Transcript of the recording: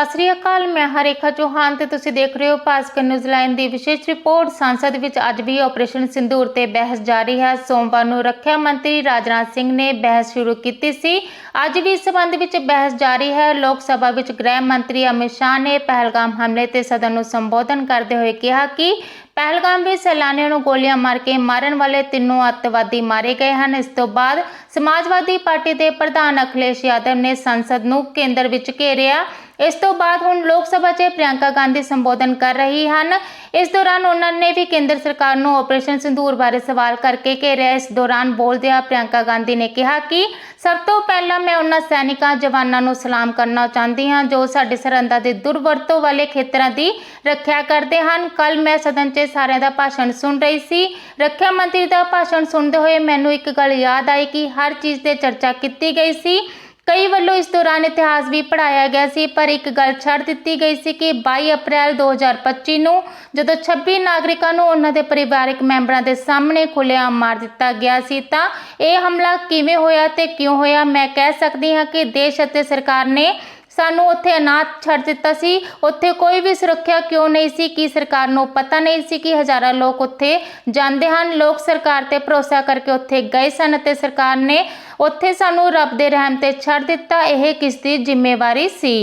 ਸਤਿ ਸ੍ਰੀ ਅਕਾਲ, ਮੈਂ ਹਰੇਖਾ ਚੌਹਾਨ ਤੇ ਤੁਸੀਂ ਦੇਖ ਰਹੇ ਹੋ ਭਾਸਕਰ ਨਿਊਜ਼ ਲਾਈਨ ਦੀ ਵਿਸ਼ੇਸ਼ ਰਿਪੋਰਟ। ਸੰਸਦ ਵਿੱਚ ਅੱਜ ਵੀ ਆਪਰੇਸ਼ਨ ਸਿੰਦੂਰ ਤੇ ਬਹਿਸ ਜਾਰੀ ਹੈ। ਸੋਮਵਾਰ ਨੂੰ ਰੱਖਿਆ ਮੰਤਰੀ ਰਾਜਨਾਥ ਸਿੰਘ ਨੇ ਬਹਿਸ ਸ਼ੁਰੂ ਕੀਤੀ ਸੀ। ਅੱਜ ਵੀ ਇਸ ਸੰਬੰਧ ਵਿੱਚ ਬਹਿਸ ਜਾਰੀ ਹੈ। ਲੋਕ ਸਭਾ ਵਿੱਚ ਗ੍ਰਹਿ ਮੰਤਰੀ ਅਮਿਤ ਸ਼ਾਹ ਨੇ ਪਹਿਲਗਾਮ ਹਮਲੇ ਤੇ ਸਦਨ ਨੂੰ ਸੰਬੋਧਨ ਕਰਦੇ ਹੋਏ ਕਿਹਾ ਕਿ ਪਹਿਲਗਾਮ ਵਿੱਚ ਸੈਲਾਨੀਆਂ ਨੂੰ ਗੋਲੀਆਂ ਮਾਰ ਕੇ ਮਾਰਨ ਵਾਲੇ ਤਿੰਨੋਂ ਅੱਤਵਾਦੀ ਮਾਰੇ ਗਏ ਹਨ। ਇਸ ਤੋਂ ਬਾਅਦ ਸਮਾਜਵਾਦੀ ਪਾਰਟੀ ਦੇ ਪ੍ਰਧਾਨ ਅਖਿਲੇਸ਼ ਯਾਦਵ ਨੇ ਸੰਸਦ ਨੂੰ ਕੇਂਦਰ ਵਿੱਚ ਘੇਰਿਆ। ਇਸ ਤੋਂ ਬਾਅਦ ਹੁਣ ਲੋਕ ਸਭਾ 'ਚ ਪ੍ਰਿਯੰਕਾ ਗਾਂਧੀ ਸੰਬੋਧਨ ਕਰ ਰਹੀ ਹਨ। ਇਸ ਦੌਰਾਨ ਉਹਨਾਂ ਨੇ ਵੀ ਕੇਂਦਰ ਸਰਕਾਰ ਨੂੰ ਆਪਰੇਸ਼ਨ ਸਿੰਦੂਰ ਬਾਰੇ ਸਵਾਲ ਕਰਕੇ ਘੇਰਿਆ। ਇਸ ਦੌਰਾਨ ਬੋਲਦਿਆਂ ਪ੍ਰਿਯੰਕਾ ਗਾਂਧੀ ਨੇ ਕਿਹਾ ਕਿ ਸਭ ਤੋਂ ਪਹਿਲਾਂ ਮੈਂ ਉਹਨਾਂ ਸੈਨਿਕਾਂ, ਜਵਾਨਾਂ ਨੂੰ ਸਲਾਮ ਕਰਨਾ ਚਾਹੁੰਦੀ ਹਾਂ ਜੋ ਸਾਡੇ ਸਰਹੰਦਾਂ ਦੇ ਦੁਰਵਰਤੋਂ ਵਾਲੇ ਖੇਤਰਾਂ ਦੀ ਰੱਖਿਆ ਕਰਦੇ ਹਨ। ਕੱਲ ਮੈਂ ਸਦਨ 'ਚ ਸਾਰਿਆਂ ਦਾ ਭਾਸ਼ਣ ਸੁਣ ਰਹੀ ਸੀ। ਰੱਖਿਆ ਮੰਤਰੀ ਦਾ ਭਾਸ਼ਣ ਸੁਣਦੇ ਹੋਏ ਮੈਨੂੰ ਇੱਕ ਗੱਲ ਯਾਦ ਆਈ ਕਿ ਹਰ ਚੀਜ਼ ਤੇ ਚਰਚਾ ਕੀਤੀ ਗਈ ਸੀ। ਕਈ ਵੱਲੋਂ ਇਸ ਦੌਰਾਨ ਇਤਿਹਾਸ ਵੀ ਪੜਾਇਆ ਗਿਆ ਸੀ, ਪਰ ਇੱਕ ਗੱਲ ਛੱਡ ਦਿੱਤੀ ਗਈ ਸੀ ਕਿ 22 ਅਪ੍ਰੈਲ 2025 ਨੂੰ ਜਦੋਂ 26 ਨਾਗਰਿਕਾਂ ਨੂੰ ਉਹਨਾਂ ਦੇ ਪਰਿਵਾਰਕ ਮੈਂਬਰਾਂ ਦੇ ਸਾਹਮਣੇ ਖੁੱਲ੍ਹੇਆਮ ਮਾਰ ਦਿੱਤਾ ਗਿਆ ਸੀ, ਤਾਂ ਇਹ ਹਮਲਾ ਕਿਵੇਂ ਹੋਇਆ ਤੇ ਕਿਉਂ ਹੋਇਆ? ਮੈਂ ਕਹਿ ਸਕਦੀ ਹਾਂ ਕਿ ਦੇਸ਼ ਅਤੇ ਸਰਕਾਰ ਨੇ ਸਾਨੂੰ ਉੱਥੇ ਅਨਾਥ ਛੱਡ ਦਿੱਤਾ ਸੀ। ਉੱਥੇ ਕੋਈ ਵੀ ਸੁਰੱਖਿਆ ਕਿਉਂ ਨਹੀਂ ਸੀ ਕਿ ਸਰਕਾਰ ਨੂੰ ਪਤਾ ਨਹੀਂ ਸੀ ਕਿ ਹਜ਼ਾਰਾਂ ਲੋਕ ਉੱਥੇ ਜਾਂਦੇ ਹਨ। ਲੋਕ ਸਰਕਾਰ ਤੇ ਭਰੋਸਾ ਕਰਕੇ ਉੱਥੇ ਗਏ ਸਨ ਅਤੇ ਸਰਕਾਰ ਨੇ ਉੱਥੇ ਸਾਨੂੰ ਰੱਬ ਦੇ ਰਹਿਮ ਤੇ ਛੱਡ ਦਿੱਤਾ। ਇਹ ਕਿਸ ਦੀ ਜ਼ਿੰਮੇਵਾਰੀ ਸੀ?